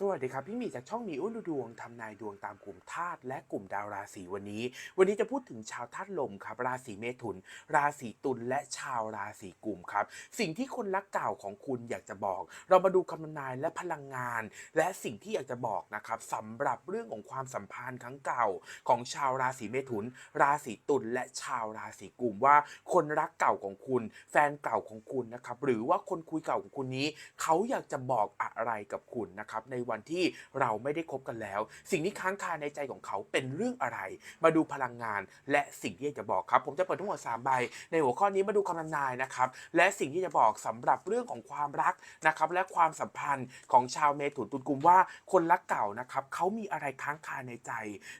สวัสดีครับ พี่มีจากช่องมีอุ้นดวงทำนายดวงตามกลุ่มธาตุและกลุ่มดาวราศีวันนี้ วันนี้จะพูดถึงชาวธาตุลมครับ ราศีเมถุน ราศีตุลและชาวราศีกุมครับ สิ่งที่คนรักเก่าของคุณอยากจะบอก เรามาดูคำนายและพลังงาน และสิ่งที่อยากจะบอกนะครับสำหรับเรื่องของความสัมพันธ์ครั้งเก่า ของชาวราศีเมถุน ราศีตุลและชาวราศีกุมว่า คนรักเก่าของคุณ แฟนเก่าของคุณนะครับหรือว่าคนคุยเก่าของคุณนี้ เขาอยากจะบอกอะไรกับคุณนะครับในวันที่เราไม่ได้คบกันแล้ว สิ่งที่ค้างคาในใจของเขาเป็นเรื่องอะไร มาดูพลังงาน และสิ่งที่อยากจะบอกครับ ผมจะเปิดทั้งหมด3ใบ ในหัวข้อนี้มาดูคำทำนายนะครับ และสิ่งที่จะบอกสำหรับเรื่องของความรักนะครับและความสัมพันธ์ของชาวเมถุนตุลกุมว่าคนรักเก่านะครับเขามีอะไรค้างคาในใจ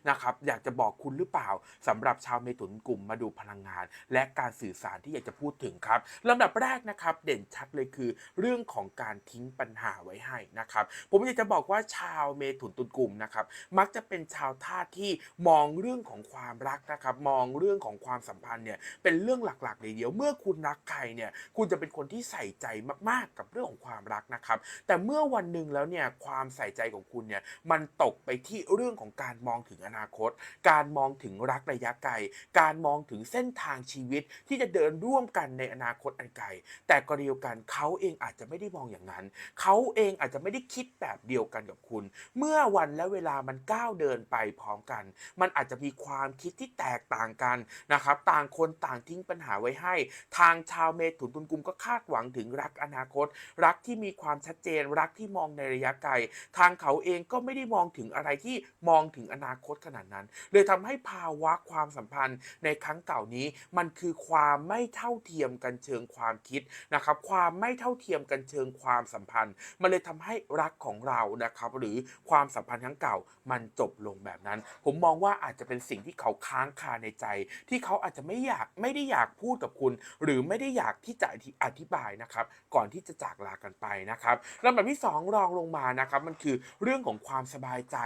นะครับอยากจะบอกคุณหรือเปล่าสำหรับชาวเมถุนกลุ่มมาดูพลังงาน และการสื่อสารที่อยากจะพูดถึงครับลำดับแรกนะครับเด่นชัดเลยคือ เรื่องของการทิ้งปัญหาไว้ให้นะครับผมอยากจะบอกอกว่าชาวเมถุนตุลกลุ่มนะครับมักจะเป็นชาวธาตุที่มองเรื่องของความรักนะครับมองเรื่องของความสัมพันธ์เนี่ยเป็นเรื่องหลักๆเลยเดียวเมื่อคุณรักใครเนี่ยคุณจะเป็นคนที่ใส่ใจมากๆกับเรื่องของความรักนะครับแต่เมื่อวันหนึ่งแล้วเนี่ยความใส่ใจของคุณเนี่ยมันตกไปที่เรื่องของการมองถึงอนาคต การมองถึงรักระยะไกล การมองถึงเส้นทางชีวิตที่จะเดินร่วมกันในอนาคตอันไกลแต่กรณีเดียวกันเขาเองอาจจะไม่ได้มองอย่างนั้น เขาเองอาจจะไม่ได้คิดแบบเดียวกันกับคุณ เมื่อวันและเวลามันก้าวเดินไปพร้อมกัน มันอาจจะมีความคิดที่แตกต่างกันนะครับ ต่างคนต่างทิ้งปัญหาไว้ให้ ทางชาวเมถุนตุลกุมก็คาดหวังถึงรักอนาคต รักที่มีความชัดเจน รักที่มองในระยะไกล ทางเขาเองก็ไม่ได้มองถึงอะไรที่มองถึงอนาคตขนาดนั้น เลยทำให้ภาวะความสัมพันธ์ในครั้งเก่านี้ มันคือความไม่เท่าเทียมกันเชิงความคิดนะครับ ความไม่เท่าเทียมกันเชิงความสัมพันธ์ มันเลยทำให้รักของเรานะครับหรือความสัมพันธ์ครั้งเก่ามันจบลงแบบนั้น ผมมองว่าอาจจะเป็นสิ่งที่เขาค้างคาในใจ ที่เขาอาจจะไม่อยากไม่ได้อยากพูดกับคุณ หรือไม่ได้อยากที่จะอธิบายนะครับ ก่อนที่จะจากลากันไปนะครับลำดับที่สองรองลงมานะครับมันคือเรื่องของความสบายใจ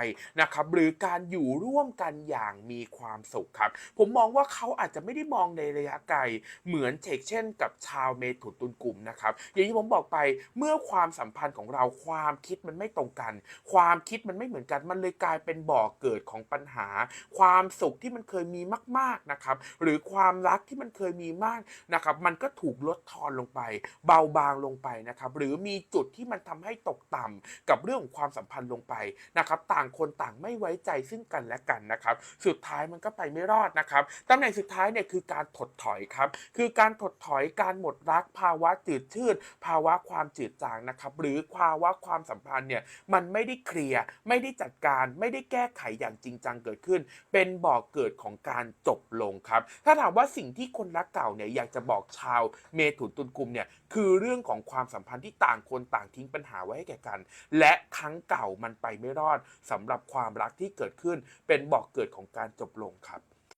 นะครับหรือการอยู่ร่วมกันอย่างมีความสุขครับผมมองว่าเขาอาจจะไม่ได้มองในระยะไกลเหมือนเชกเช่น กับชาวเมถุนตุลกลุ่มนะครับอย่างที่ผมบอกไปเมื่อความสัมพันธ์ของเราความคิดมันไม่ตรงกัน ความคิดมันไม่เหมือนกัน มันเลยกลายเป็นบ่อเกิดของปัญหา ความสุขที่มันเคยมีมาก ๆนะครับ หรือความรักที่มันเคยมีมากนะครับ มันก็ถูกลดทอนลงไป เบาบางลงไปนะครับ หรือมีจุดที่มันทำให้ตกต่ำกับเรื่องของความสัมพันธ์ลงไปนะครับ ต่างคนต่างไม่ไว้ใจซึ่งกันและกันนะครับ สุดท้ายมันก็ไปไม่รอดนะครับตำแหน่งสุดท้ายเนี่ยคือการถดถอยครับ คือการถดถอยการหมดรัก ภาวะจืดชืดภาวะความจืดจางนะครับ หรือภาวะความสัมพันธ์เนี่ยมันไม่ได้เคลียร์ไม่ได้จัดการไม่ได้แก้ไขอย่างจริงจังเกิดขึ้น เป็นบ่อกเกิดของการจบลงครับ ถ้าถามว่าสิ่งที่คนรักเก่าเนี่ยอยากจะบอกชาวเมถุนตุลกุมเนี่ยคือเรื่องของความสัมพันธ์ที่ต่างคนต่างทิ้งปัญหาไว้ให้แก่กัน และครั้งเก่ามันไปไม่รอดสำหรับความรักที่เกิดขึ้น เป็นบอกเกิดของการจบลงครับ